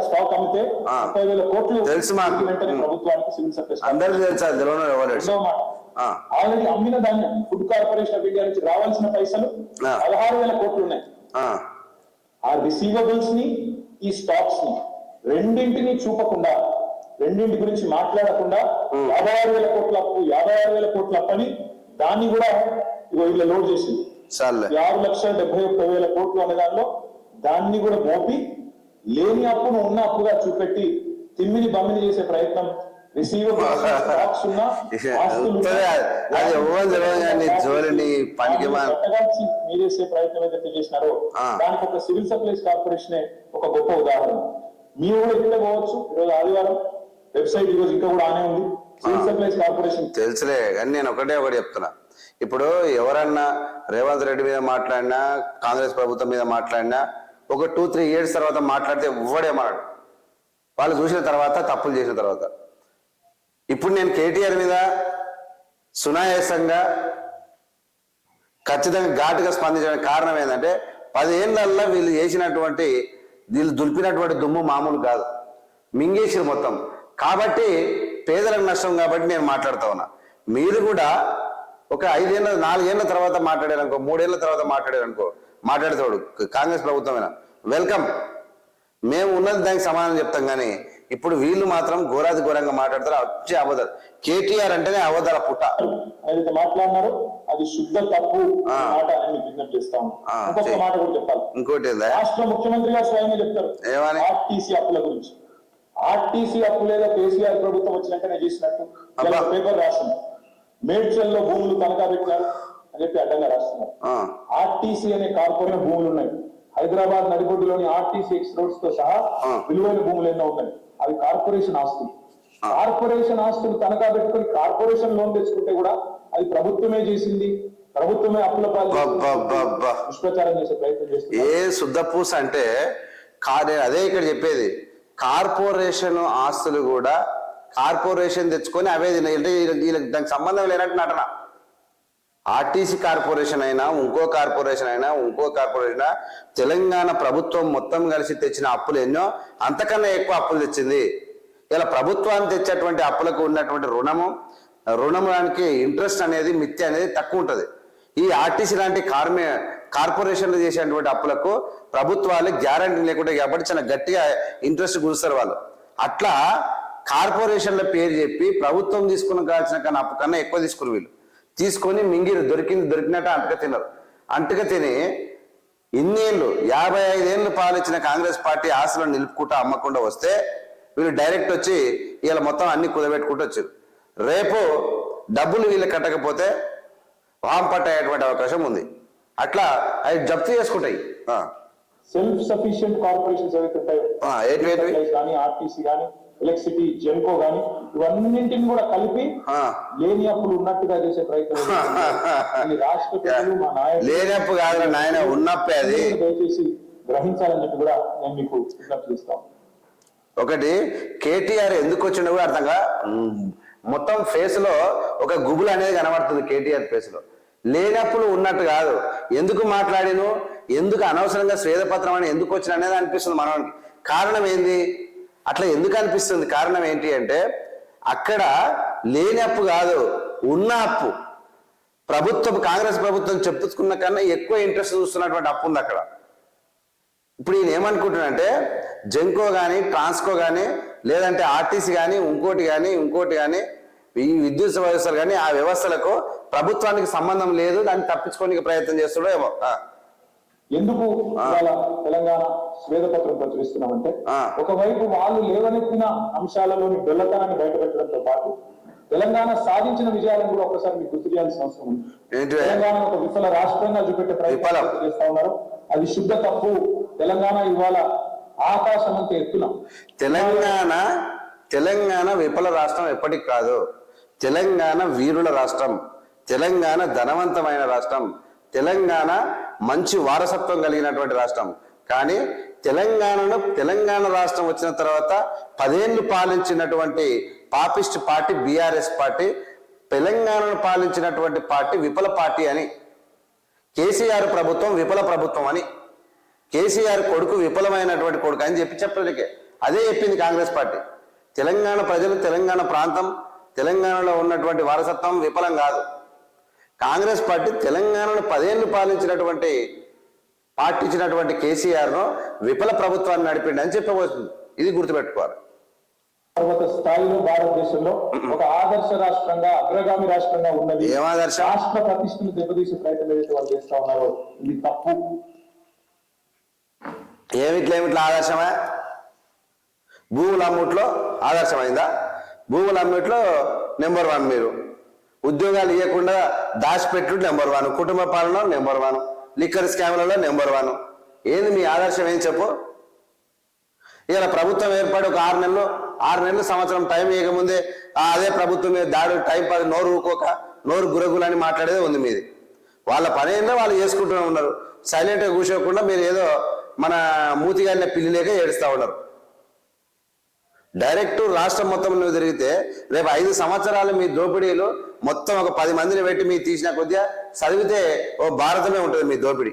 Stock అమ్మితే ఆ. ముప్పై వేల కోట్లు తెలుసు మాకు. ప్రభుత్వానికి సివిల్ సప్లైస్ అందరికీ తెలుసా ఎవరు ఆ. ఆల్రెడీ అమ్మిన ధాన్యం ఫుడ్ కార్పొరేషన్ ఆఫ్ ఇండియా నుంచి రావాల్సిన పైసలు. పదహారు వేల కోట్లు ఉన్నాయి. ఆ, రిసీవబుల్స్ని ఈ స్టాక్స్ని రెండింటిని చూపకుండా రెండింటి గురించి మాట్లాడకుండా యాభై ఆరు వేల కోట్ల అప్పు యాభై ఆరు వేల కోట్ల అప్పని దాన్ని కూడా ఇగో ఇలా లోడ్ చేసింది. ఆరు లక్షల డెబ్బై ఒక్క వేల కోట్లు అనే దానిలో దాన్ని కూడా మోపి లేని అప్పును ఉన్న అప్పుగా చూపెట్టి తిమ్మిని బమ్మిని చేసే ప్రయత్నం. జోలిని పనికి మీరేసే ప్రయత్నం ఏదైతే చేసినారో. దానికి ఒక సివిల్ సప్లైస్ కార్పొరేషన్ ఒక గొప్ప ఉదాహరణ. మీరు కూడా ఇక్కడే పోవచ్చు ఈరోజు ఆదివారం. వెబ్సైట్ ఈరోజు ఇంకా కూడా ఆనే ఉంది. Civil supplies corporation. తెలుసులే కానీ నేను ఒకటే ఒకటి చెప్తున్నా. ఇప్పుడు ఎవరన్నా రేవంత్ రెడ్డి మీద మాట్లాడినా కాంగ్రెస్ ప్రభుత్వం మీద మాట్లాడినా ఒక టూ త్రీ ఇయర్స్ తర్వాత మాట్లాడితే ఎవ్వడేమన్నాడు వాళ్ళు చూసిన తర్వాత తప్పులు చేసిన తర్వాత. ఇప్పుడు నేను కేటీఆర్ మీద సునాయాసంగా ఖచ్చితంగా ఘాటుగా స్పందించడానికి కారణం ఏంటంటే పదేళ్ళల్లో వీళ్ళు చేసినటువంటి వీళ్ళు దులిపినటువంటి దుమ్ము మామూలు కాదు. మింగేసిరు మొత్తం. కాబట్టి పేదలకు నష్టం కాబట్టి నేను మాట్లాడుతా ఉన్నా. మీరు కూడా ఒక ఐదేళ్ళ నాలుగేళ్ళ తర్వాత మాట్లాడారనుకో మూడేళ్ళ తర్వాత మాట్లాడారనుకో మాట్లాడతాడు కాంగ్రెస్ ప్రభుత్వమైనా? వెల్కమ్. మేము ఉన్నది దానికి సమాధానం చెప్తాం కానీ ఇప్పుడు వీళ్ళు మాత్రం ఘోరాది ఘోరంగా మాట్లాడతారు. వచ్చే అబద్ధాలు. కేటీఆర్ అంటేనే అబద్ధాల పుట్ట. ఏదైతే మాట్లాడినారో. అది శుద్ధ తప్పు. మాట అని విజ్ఞప్తి ఇంకొక. మాట కూడా చెప్పాలి. ఇంకోటి రాష్ట్ర ముఖ్యమంత్రి గారు స్వయంగా చెప్తారు. ఏమని? ఆర్టీసీ అప్పుల గురించి. ఆర్టీసీ అప్పులేదో కేసీఆర్ ప్రభుత్వం వచ్చినాకనే చేసినట్టు. పేపర్ రాసింది. మేడ్చల్లో భూములు తనఖా పెట్టినారు అని చెప్పి అడ్డంగా రాస్తున్నారు. ఆర్టీసీ అనే కార్పొరేట్ భూములు ఉన్నాయి. హైదరాబాద్ నడిబొడ్డులోని ఆర్టీసీ ఎక్స్ రోడ్స్తో సహా. విలువైన భూములు ఎన్నో ఉన్నాయి. అవి కార్పొరేషన్ ఆస్తులు. కార్పొరేషన్ ఆస్తులు తనఖా పెట్టుకుని కార్పొరేషన్ లోన్ తెచ్చుకుంటే కూడా అది ప్రభుత్వమే చేసింది. ప్రభుత్వమే అప్పుల. దుష్ప్రచారం చేసే ప్రయత్నం చేస్తుంది. ఏ శుద్ధపూస అంటే కా నేను అదే ఇక్కడ చెప్పేది. కార్పొరేషన్ ఆస్తులు కూడా కార్పొరేషన్ తెచ్చుకొని అవే తినాయి. అంటే వీళ్ళకి- వీళ్ళకి దానికి సంబంధం లేనట్టు నటన. ఆర్టీసీ కార్పొరేషన్ అయినా ఇంకో కార్పొరేషన్ అయినా ఇంకో కార్పొరేషన్ తెలంగాణ ప్రభుత్వం మొత్తం కలిసి తెచ్చిన అప్పులు ఎన్నో? అంతకన్నా ఎక్కువ అప్పులు తెచ్చింది. ఇలా ప్రభుత్వాన్ని తెచ్చేటువంటి అప్పులకు ఉన్నటువంటి రుణము రుణానికి ఇంట్రెస్ట్ అనేది మిత్తి అనేది తక్కువ ఉంటుంది. ఈ ఆర్టీసీ లాంటి కార్మి కార్పొరేషన్లు చేసేటువంటి అప్పులకు ప్రభుత్వాలు గ్యారంటీ లేకుండా కాబట్టి చాలా గట్టిగా ఇంట్రెస్ట్ గురుస్తారు వాళ్ళు. అట్లా కార్పొరేషన్ల పేరు చెప్పి ప్రభుత్వం తీసుకున్న కాల్సిన కన్నా అప్పు కన్నా ఎక్కువ తీసుకుని వీళ్ళు. తీసుకొని మింగిరు దొరికింది దొరికినట్టు అంటక తినరు. అంటక తిని ఇన్నేళ్ళు యాభై ఐదేళ్ళు పాలించిన కాంగ్రెస్ పార్టీ ఆశలను నిలుపుకుంటూ అమ్మకుండా వస్తే వీళ్ళు డైరెక్ట్ వచ్చి వీళ్ళ మొత్తం అన్ని కుదబెట్టుకుంటూ వచ్చారు. రేపు డబ్బులు వీళ్ళు కట్టకపోతే వాంపట్ట అయ్యేటువంటి అవకాశం ఉంది. అట్లా అవి జప్తు చేసుకుంటాయి. ఆ. సెల్ఫ్ సఫిషియెంట్ కార్పొరేషన్స్ ఏవైతే ఉంటాయో ఆర్టీసీ కానీ ఎలక్ట్రిసిటీ జెన్కో కానీ ఇవన్నింటిని కూడా కలిపి. లేని అప్పులు ఉన్నట్టుగా చేసే ప్రయత్నం రాష్ట్ర ప్రజలు మా నాయకులు లేనప్పు కాదురా నాయన ఉన్నప్పే అది. దయచేసి గ్రహించాలని చెప్పి కూడా నేను మీకు విజ్ఞప్తి చేస్తాను ఒకటి కేటీఆర్ ఎందుకు వచ్చిండో కూడా అర్థంగా మొత్తం ఫేస్లో ఒక గుబులు అనేది కనబడుతుంది కేటీఆర్ ఫేస్లో లేనప్పుడు ఉన్నట్టు కాదు. ఎందుకు మాట్లాడిను ఎందుకు అనవసరంగా స్వేదపత్రం అని ఎందుకు వచ్చిన అనేది అనిపిస్తుంది మనవానికి కారణం ఏంది? అట్లా ఎందుకు అనిపిస్తుంది? కారణం ఏంటి అంటే అక్కడ లేని అప్పు కాదు ఉన్న అప్పు. ప్రభుత్వం కాంగ్రెస్ ప్రభుత్వం చెప్పుకున్న కన్నా ఎక్కువ ఇంట్రెస్ట్ చూస్తున్నటువంటి అప్పు ఉంది అక్కడ. ఇప్పుడు ఈయన ఏమనుకుంటున్నాడంటే జెన్కో కానీ ట్రాన్స్కో కానీ లేదంటే ఆర్టీసీ కానీ ఇంకోటి కానీ ఇంకోటి కానీ ఈ విద్యుత్ వ్యవస్థలు కానీ ఆ వ్యవస్థలకు ప్రభుత్వానికి సంబంధం లేదు దాన్ని తప్పించుకోనికి ప్రయత్నం చేస్తాడో ఏమో. ఎందుకు ఇవాళ తెలంగాణ స్వేదపత్రం ప్రచురిస్తున్నామంటే. ఒకవైపు వాళ్ళు లేవనెత్తిన అంశాలలోని బెల్లతనాన్ని బయటపెట్టడంతో పాటు తెలంగాణ సాధించిన విజయాలను కూడా ఒకసారి మీకు గుర్తు చేయాల్సిన అవసరం ఉంది? తెలంగాణ ఒక విఫల రాష్ట్రంగా చూపెట్టే. ప్రయత్నం చేస్తా ఉన్నారు అది శుద్ధ తప్పు. తెలంగాణ ఇవాళ ఆకాశం అంత ఎత్తున. తెలంగాణ తెలంగాణ విఫల రాష్ట్రం ఎప్పటికి కాదు. తెలంగాణ వీరుల రాష్ట్రం. తెలంగాణ ధనవంతమైన రాష్ట్రం. తెలంగాణ మంచి వారసత్వం కలిగినటువంటి రాష్ట్రం. కానీ తెలంగాణను తెలంగాణ రాష్ట్రం వచ్చిన తర్వాత పదేళ్ళు పాలించినటువంటి పాపిస్ట్ పార్టీ బీఆర్ఎస్ పార్టీ తెలంగాణను పాలించినటువంటి పార్టీ విఫల పార్టీ అని. కేసీఆర్ ప్రభుత్వం విఫల ప్రభుత్వం అని. కేసీఆర్ కొడుకు విఫలమైనటువంటి కొడుకు అని చెప్పి చెప్పడానికి అదే చెప్పింది కాంగ్రెస్ పార్టీ. తెలంగాణ ప్రజలు తెలంగాణ ప్రాంతం తెలంగాణలో ఉన్నటువంటి వారసత్వం విఫలం కాదు. కాంగ్రెస్ పార్టీ తెలంగాణను పదేళ్ళు పాలించినటువంటి పార్టీ ఇచ్చినటువంటి కేసీఆర్ను విఫల ప్రభుత్వాన్ని నడిపిండి అని చెప్పబోతుంది. ఇది గుర్తుపెట్టుకోవాలి. పర్వత స్థాయిలో భారతదేశంలో ఒక ఆదర్శ రాష్ట్రంగా అగ్రగామి రాష్ట్రంగా ఉన్నది? రాష్ట్ర ప్రతిష్టను దెబ్బతీసే ప్రయత్నం ఏదైతే వాళ్ళు చేస్తా ఉన్నారో ఇది తప్పు. ఏమిట్లా ఏమిట్లా ఆదర్శమా? భూముల అమ్ముట్లో ఆదర్శమైందా? భూముల అమ్ముట్లో నెంబర్ వన్ మీరు. ఉద్యోగాలు ఇవ్వకుండా దాచిపెట్టు నెంబర్ వన్ కుటుంబ పాలన నెంబర్ వన్ లిక్కర్ స్కామ్లలో నెంబర్ వన్. ఏంది మీ ఆదర్శం ఏం చెప్పు? ఇలా ప్రభుత్వం ఏర్పడి ఒక ఆరు నెలలు ఆరు నెలలు సంవత్సరం టైం ఇవ్వకముందే అదే ప్రభుత్వం మీద దాడు టైం పది నోరు ఊకోక నోరు గురగులని మాట్లాడేదే ఉంది మీది. వాళ్ళ పని ఏందో వాళ్ళు చేసుకుంటూనే ఉన్నారు. సైలెంట్గా కూర్చోకుండా మీరు ఏదో మన మూతిగాలిన పిల్లి లేక ఏడుస్తూ ఉన్నారు. డైరెక్ట్ రాష్ట్రం మొత్తం నువ్వు తిరిగితే రేపు ఐదు సంవత్సరాలు మీ దోపిడీలు మొత్తం ఒక పది మందిని పెట్టి మీ తీసిన కొద్దిగా చదివితే ఓ భారతమే ఉంటుంది మీ దోపిడీ.